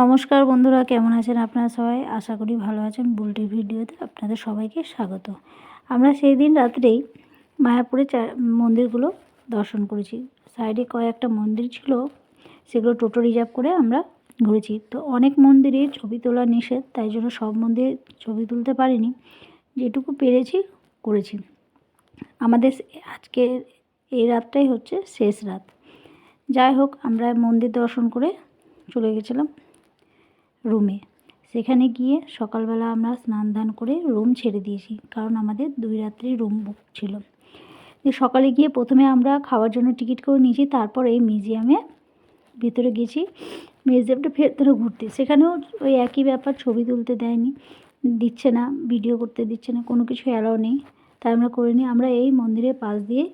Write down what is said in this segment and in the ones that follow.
নমস্কার বন্ধুরা, কেমন আছেন আপনারা সবাই? আশা করি ভালো আছেন। বুলটির ভিডিওতে আপনাদের সবাইকে স্বাগত। আমরা সেই দিন রাত্রেই মায়াপুরে মন্দিরগুলো দর্শন করেছি। সাইডে কয়েকটা মন্দির ছিল, সেগুলো টোটো রিজার্ভ করে আমরা ঘুরেছি। তো অনেক মন্দিরে ছবি তোলা নিষেধ, তাই জন্য সব মন্দিরে ছবি তুলতে পারিনি। যেটুকু পেরেছি, করেছি। আমাদের আজকে এই রাতটাই হচ্ছে শেষ রাত। যাই হোক, আমরা মন্দির দর্শন করে চলে গেছিলাম। রুমে। সেখানে গিয়ে সকালবেলা আমরা স্নান ধান করে রুম ছেড়ে দিয়েছি, কারণ আমাদের দুই রাত্রি রুম বুক ছিল। সকালে গিয়ে প্রথমে আমরা খাওয়ার জন্য টিকিট করে নিয়েছি, তারপর এই মিউজিয়ামে ভিতরে গেছি। মিউজিয়ামটা ভেতরে ঘুরতে। সেখানেও ওই একই ব্যাপার, ছবি তুলতে দেয়নি, দিচ্ছে না ভিডিও করতে দিচ্ছে না, কোনো কিছু অ্যালাও নেই। তাই আমরা করিনি আমরা এই মন্দিরের পাশ দিয়ে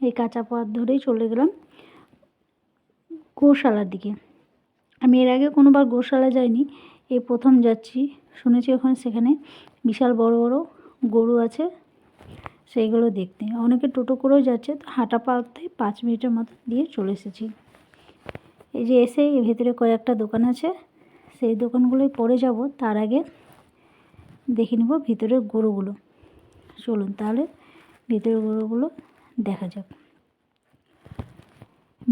এই কাঁচা পথ ধরেই চলে গেলাম গোশালার দিকে। আমি এর আগে কোনোবার গোশালা যাইনি, এই প্রথম যাচ্ছি। শুনেছি ওখানে সেখানে বিশাল বড় বড় গরু আছে, সেইগুলো দেখতে। অনেকে টোটো করেও যাচ্ছে তো হাঁটা পাতে পাঁচ মিনিটের মতো দিয়ে চলে এসেছি। এই যে এসে এই ভেতরে কয়েকটা দোকান আছে, সেই দোকানগুলোই পরে যাব, তার আগে দেখে নেব ভিতরের গরুগুলো। চলুন তাহলে ভিতরের গরুগুলো দেখা যাক।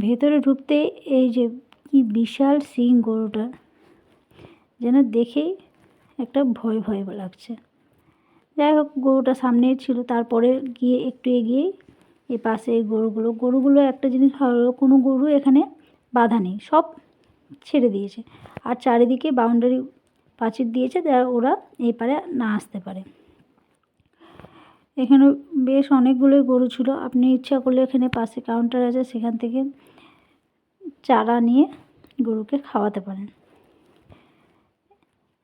ভেতরে ঢুকতে এই যে কি বিশাল সিং গরুটা। যেন দেখেই একটা ভয় ভয় লাগছে। যাই হোক, গরুটা সামনেই ছিল। তারপরে গিয়ে একটু এগিয়েই এ পাশে এই গরুগুলো। গরুগুলো একটা জিনিস ভালো কোনো গরু এখানে বাধা নেই। সব ছেড়ে দিয়েছে। আর চারিদিকে বাউন্ডারি প্রাচীর দিয়েছে যারা ওরা এই পারে না আসতে পারে। এখানে বেশ অনেকগুলোই গরু ছিল। আপনি ইচ্ছা করলে এখানে পাশে কাউন্টার আছে, সেখান থেকে চারা নিয়ে গরুকে খাওয়াতে পারেন।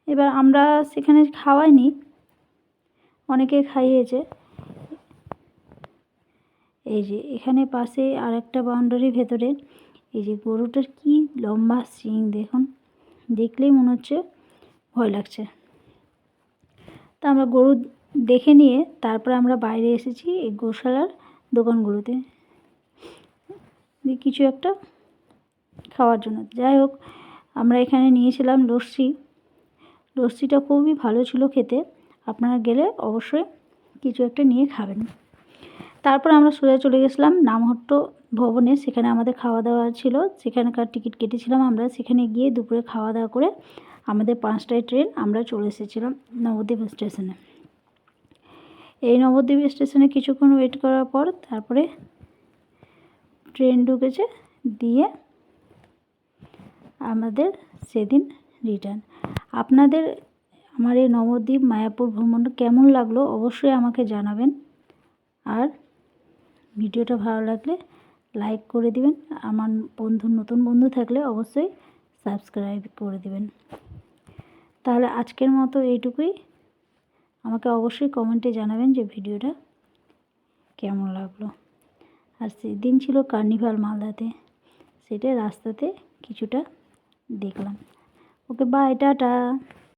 এবার আমরা সেখানে খাওয়াইনি, অনেকে খাইয়েছে। এই যে এখানে পাশে আর একটা বাউন্ডারির ভেতরে এই যে গরুটার কি লম্বা শিং দেখুন, দেখলেই মনে হচ্ছে ভয় লাগছে। তা আমরা গরু দেখে নিয়ে তারপরে আমরা বাইরে এসেছি এই গোশালার দোকানগুলোতে। কিছু একটা খাওয়ার জন্য। যাই হোক, আমরা এখানে নিয়েছিলাম লস্যি। লস্যিটা খুবই ভালো ছিল খেতে। আপনারা গেলে অবশ্যই কিছু একটা নিয়ে খাবেন। তারপর আমরা সোজা চলে গেছিলাম নামহট্ট ভবনে। সেখানে আমাদের খাওয়া দাওয়া ছিল। সেখানকার টিকিট কেটেছিলাম আমরা। সেখানে গিয়ে দুপুরে খাওয়া দাওয়া করে আমাদের পাঁচটায় ট্রেন আমরা চলে এসেছিলাম নবদ্বীপ স্টেশনে। এই নবদ্বীপ স্টেশনে কিছুক্ষণ ওয়েট করার পর তারপরে ট্রেন ঢুকেছে। দিয়ে আমাদের সেদিন রিটার্ন আপনাদের আমার এই নবদ্বীপ মায়াপুর ভ্রমণটা কেমন লাগল অবশ্যই আমাকে জানাবেন। আর ভিডিওটা ভালো লাগলে লাইক করে দিবেন। আমার বন্ধু, নতুন বন্ধু থাকলে অবশ্যই সাবস্ক্রাইব করে দিবেন। তাহলে আজকের মতো এইটুকুই। আমাকে অবশ্যই কমেন্টে জানাবেন যে ভিডিওটা কেমন লাগল। আর সেদিন ছিল কার্নিভাল মালদাতে। সেটা রাস্তাতে কিছুটা দেখলাম ওকে বাই টাটা